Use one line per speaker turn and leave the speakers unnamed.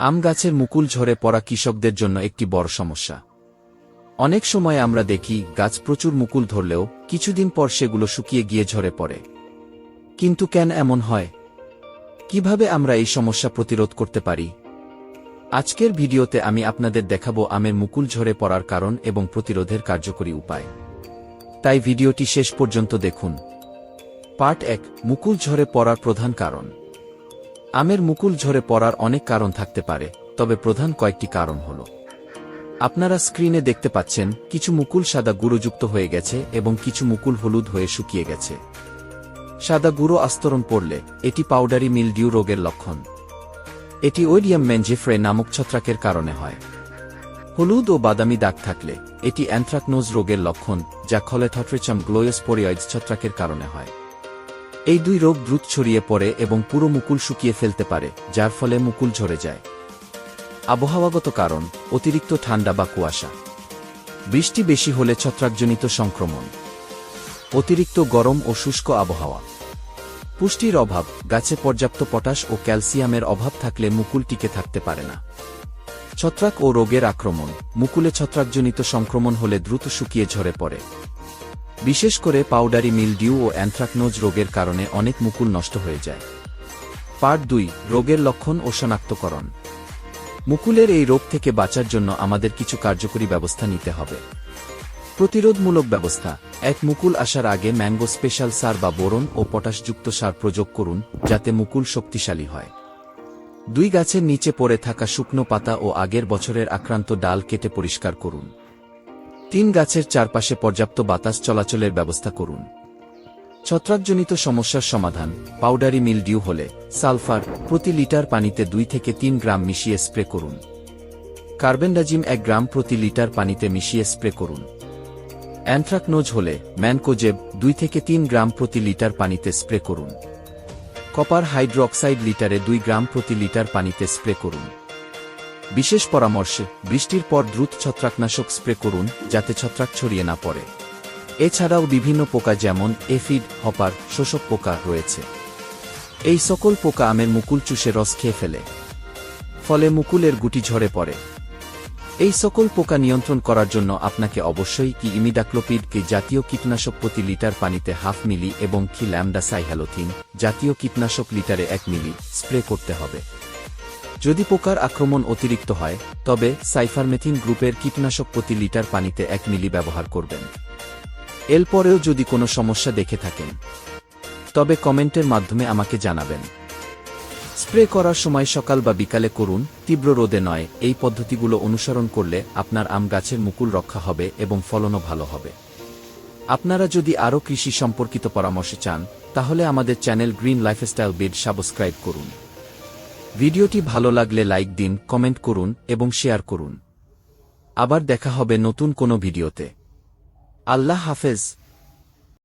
আম গাছের মুকুল ঝরে পড়া কৃষকদের জন্য একটি বড় সমস্যা। অনেক সময় আমরা দেখি, গাছ প্রচুর মুকুল ধরলেও কিছুদিন পর সেগুলো শুকিয়ে গিয়ে ঝরে পড়ে। কিন্তু কেন এমন হয়? কীভাবে আমরা এই সমস্যা প্রতিরোধ করতে পারি? আজকের ভিডিওতে আমি আপনাদের দেখাবো আমের মুকুল ঝরে পড়ার কারণ এবং প্রতিরোধের কার্যকরী উপায়। তাই ভিডিওটি শেষ পর্যন্ত দেখুন। পার্ট এক, মুকুল ঝরে পড়ার প্রধান কারণ। আমের মুকুল ঝরে পড়ার অনেক কারণ থাকতে পারে, তবে প্রধান কয়েকটি কারণ হল। আপনারা স্ক্রিনে দেখতে পাচ্ছেন, কিছু মুকুল সাদা গুঁড়োযুক্ত হয়ে গেছে এবং কিছু মুকুল হলুদ হয়ে শুকিয়ে গেছে। সাদা গুঁড়ো আস্তরণ পড়লে, এটি পাউডারি মিলডিউ রোগের লক্ষণ। এটি ওইডিয়াম ম্যানজেফ্রে নামক ছত্রাকের কারণে হয়। হলুদ ও বাদামি দাগ থাকলে, এটি অ্যান্থ্রাকনোজ রোগের লক্ষণ, যা খলেথট্রেচাম গ্লোয়োস্পোরিয়য়েডস ছত্রাকের কারণে হয়। এই দুই রোগ দ্রুত ছড়িয়ে পড়ে এবং পুরো মুকুল শুকিয়ে ফেলতে পারে, যার ফলে মুকুল ঝরে যায়। আবহাওয়াগত কারণ, অতিরিক্ত ঠান্ডা বা কুয়াশা। বৃষ্টি বেশি হলে ছত্রাকজনিত সংক্রমণ। অতিরিক্ত গরম ও শুষ্ক আবহাওয়া। পুষ্টির অভাব, গাছে পর্যাপ্ত পটাশ ও ক্যালসিয়ামের অভাব থাকলে মুকুল টিকে থাকতে পারে না। ছত্রাক ও রোগের আক্রমণ, মুকুলে ছত্রাকজনিত সংক্রমণ হলে দ্রুত শুকিয়ে ঝরে পড়ে। বিশেষ করে পাউডারি মিলডিউ ও অ্যান্থ্রাকনোজ রোগের কারণে অনেক মুকুল নষ্ট হয়ে যায়। পার্ট দুই, রোগের লক্ষণ ও শনাক্তকরণ। মুকুলের এই রোগ থেকে বাঁচার জন্য আমাদের কিছু কার্যকরী ব্যবস্থা নিতে হবে। প্রতিরোধমূলক ব্যবস্থা, এক মুকুল আসার আগে ম্যাঙ্গো স্পেশাল সার বা বোরন ও পটাশযুক্ত সার প্রয়োগ করুন, যাতে মুকুল শক্তিশালী হয়। দুই গাছের নিচে পড়ে থাকা শুকনো পাতা ও আগের বছরের আক্রান্ত ডাল কেটে পরিষ্কার করুন। তিন গাছের চারপাশে পর্যাপ্ত বাতাস চলাচলের ব্যবস্থা করুন। ছত্রাকজনিত সমস্যার সমাধান, পাউডারি মিলডিউ হলে সালফার প্রতি লিটার পানিতে দুই থেকে তিন গ্রাম মিশিয়ে স্প্রে করুন। কার্বেন্ডাজিম এক গ্রাম প্রতি লিটার পানিতে মিশিয়ে স্প্রে করুন। অ্যান্থ্রাকনোজ হলে ম্যানকোজেব দুই থেকে তিন গ্রাম প্রতি লিটার পানিতে স্প্রে করুন। কপার হাইড্রোক্সাইড লিটারে দুই গ্রাম প্রতি লিটার পানিতে স্প্রে করুন। বিশেষ পরামর্শে, বৃষ্টির পর দ্রুত ছত্রাকনাশক স্প্রে করুন, যাতে ছত্রাক ছড়িয়ে না পড়ে। এছাড়াও বিভিন্ন পোকা যেমন, এফিড, হপার, শোষক পোকা রয়েছে। এই সকল পোকা আমের মুকুল চুষে রস খেয়ে ফেলে। ফলে মুকুলের গুটি ঝরে পড়ে। এই সকল পোকা নিয়ন্ত্রণ করার জন্য আপনাকে অবশ্যই কি ইমিডাক্লোপিডকে জাতীয় কীটনাশক প্রতি লিটার পানিতে হাফ মিলি এবং কি ল্যামডা সাইহ্যালোথিন জাতীয় কীটনাশক লিটারে এক মিলি স্প্রে করতে হবে। যদি পোকার আক্রমণ অতিরিক্ত হয়, তবে সাইফারমেথিন গ্রুপের কীটনাশক প্রতি লিটার পানিতে এক মিলি ব্যবহার করবেন। এরপরেও যদি কোনো সমস্যা দেখে থাকেন, তবে কমেন্টের মাধ্যমে আমাকে জানাবেন। স্প্রে করার সময় সকাল বা বিকালে করুন, তীব্র রোদে নয়, এই পদ্ধতিগুলো অনুসরণ করলে আপনার আম গাছের মুকুল রক্ষা হবে এবং ফলনও ভালো হবে। আপনারা যদি আরও কৃষি সম্পর্কিত পরামর্শ চান, তাহলে আমাদের channel green lifestyle BD subscribe করুন। ভিডিওটি ভালো লাগলে লাইক দিন, কমেন্ট করুন এবং শেয়ার করুন। আবার দেখা হবে নতুন কোনো ভিডিওতে। আল্লাহ হাফেজ।